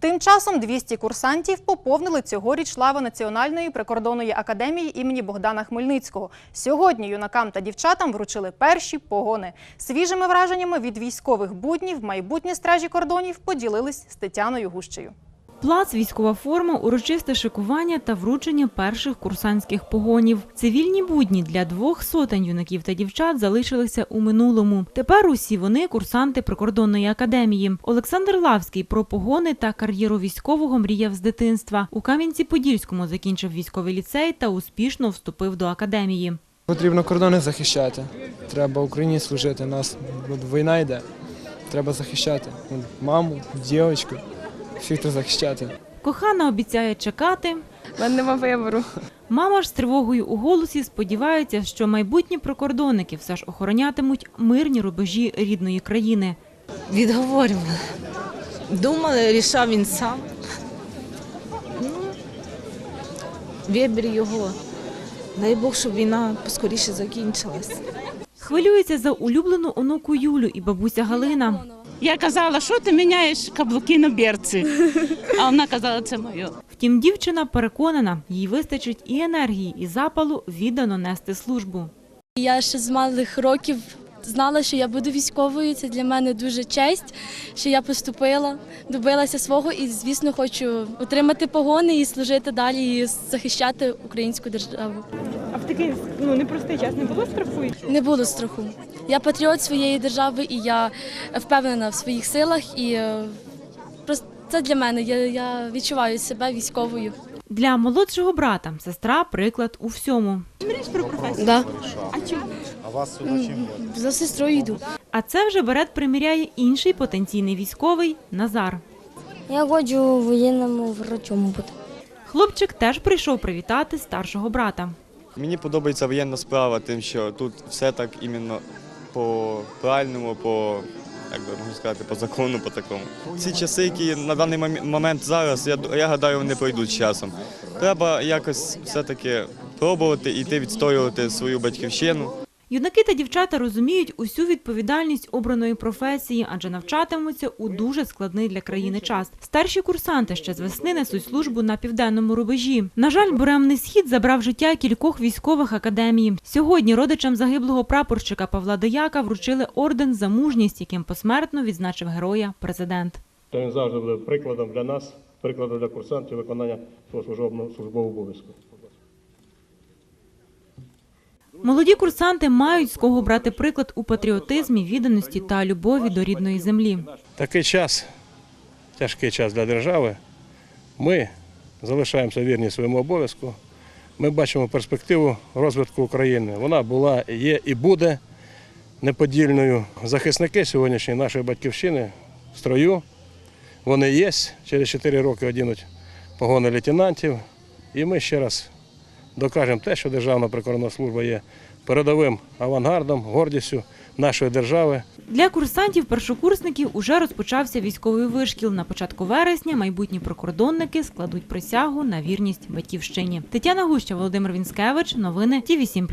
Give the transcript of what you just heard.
Тим часом 200 курсантів поповнили цьогоріч лави Національної прикордонної академії імені Богдана Хмельницького. Сьогодні юнакам та дівчатам вручили перші погони. Свіжими враженнями від військових буднів майбутні стражі кордонів поділились з Тетяною Гущею. Плац, військова форма, урочисте шикування та вручення перших курсантських погонів. Цивільні будні для двох сотень юнаків та дівчат залишилися у минулому. Тепер усі вони курсанти прикордонної академії. Олександр Лавський про погони та кар'єру військового мріяв з дитинства. У Кам'янці-Подільському закінчив військовий ліцей та успішно вступив до академії. Потрібно кордони захищати. Треба Україні служити. Нас війна йде. Треба захищати. Маму, дівчинку, всіх треба захищати. Кохана обіцяє чекати. У мене нема вибору. Мама ж з тривогою у голосі сподівається, що майбутні прикордонники все ж охоронятимуть мирні рубежі рідної країни. Відговорювали. Думали, рішав він сам. Ну, вибір його. Дай Бог, щоб війна поскоріше закінчилась. Хвилюється за улюблену онуку Юлю і бабуся Галина. Я казала, що ти міняєш каблуки на берці. А вона казала, це моє. Втім, дівчина переконана, їй вистачить і енергії, і запалу віддано нести службу. Я ще з малих років знала, що я буду військовою. Це для мене дуже честь, що я поступила, добилася свого і, звісно, хочу отримати погони і служити далі, і захищати українську державу. А в такий ну непростий час не було страху? Не було страху. Я патріот своєї держави, і я впевнена в своїх силах. І е, просто це для мене. Я, я відчуваю себе військовою. Для молодшого брата сестра приклад у всьому. Да. А чому? За сестрою йду. А це вже берет приміряє інший потенційний військовий Назар. Я хочу воєнному врачом бути. Хлопчик теж прийшов привітати старшого брата. Мені подобається воєнна справа, тим, що тут все так іменно по правильному, по як би можна сказати, по закону, по такому. Ці часи, які на даний момент зараз, я, я гадаю, вони пройдуть з часом. Треба якось все-таки пробувати йти відстоювати свою батьківщину. Юнаки та дівчата розуміють усю відповідальність обраної професії, адже навчатимуться у дуже складний для країни час. Старші курсанти ще з весни несуть службу на південному рубежі. На жаль, буремний схід забрав життя кількох військових академій. Сьогодні родичам загиблого прапорщика Павла Деяка вручили орден за мужність, яким посмертно відзначив героя президент. то він завжди буде прикладом для нас, прикладом для курсантів виконання свого службового обов'язку. Молоді курсанти мають з кого брати приклад у патріотизмі, відданості та любові до рідної землі. Такий час, тяжкий час для держави. Ми залишаємося вірні своєму обов'язку. Ми бачимо перспективу розвитку України. Вона була, є і буде неподільною. Захисники сьогоднішньої нашої батьківщини в строю. Вони є. Через 4 роки одінуть погони лейтенантів. І ми ще раз докажемо те, що Державна прикордонна служба є передовим авангардом, гордістю нашої держави. Для курсантів-першокурсників уже розпочався військовий вишкіл. На початку вересня майбутні прикордонники складуть присягу на вірність батьківщині. Тетяна Гуща, Володимир Вінськевич. Новини Ті 7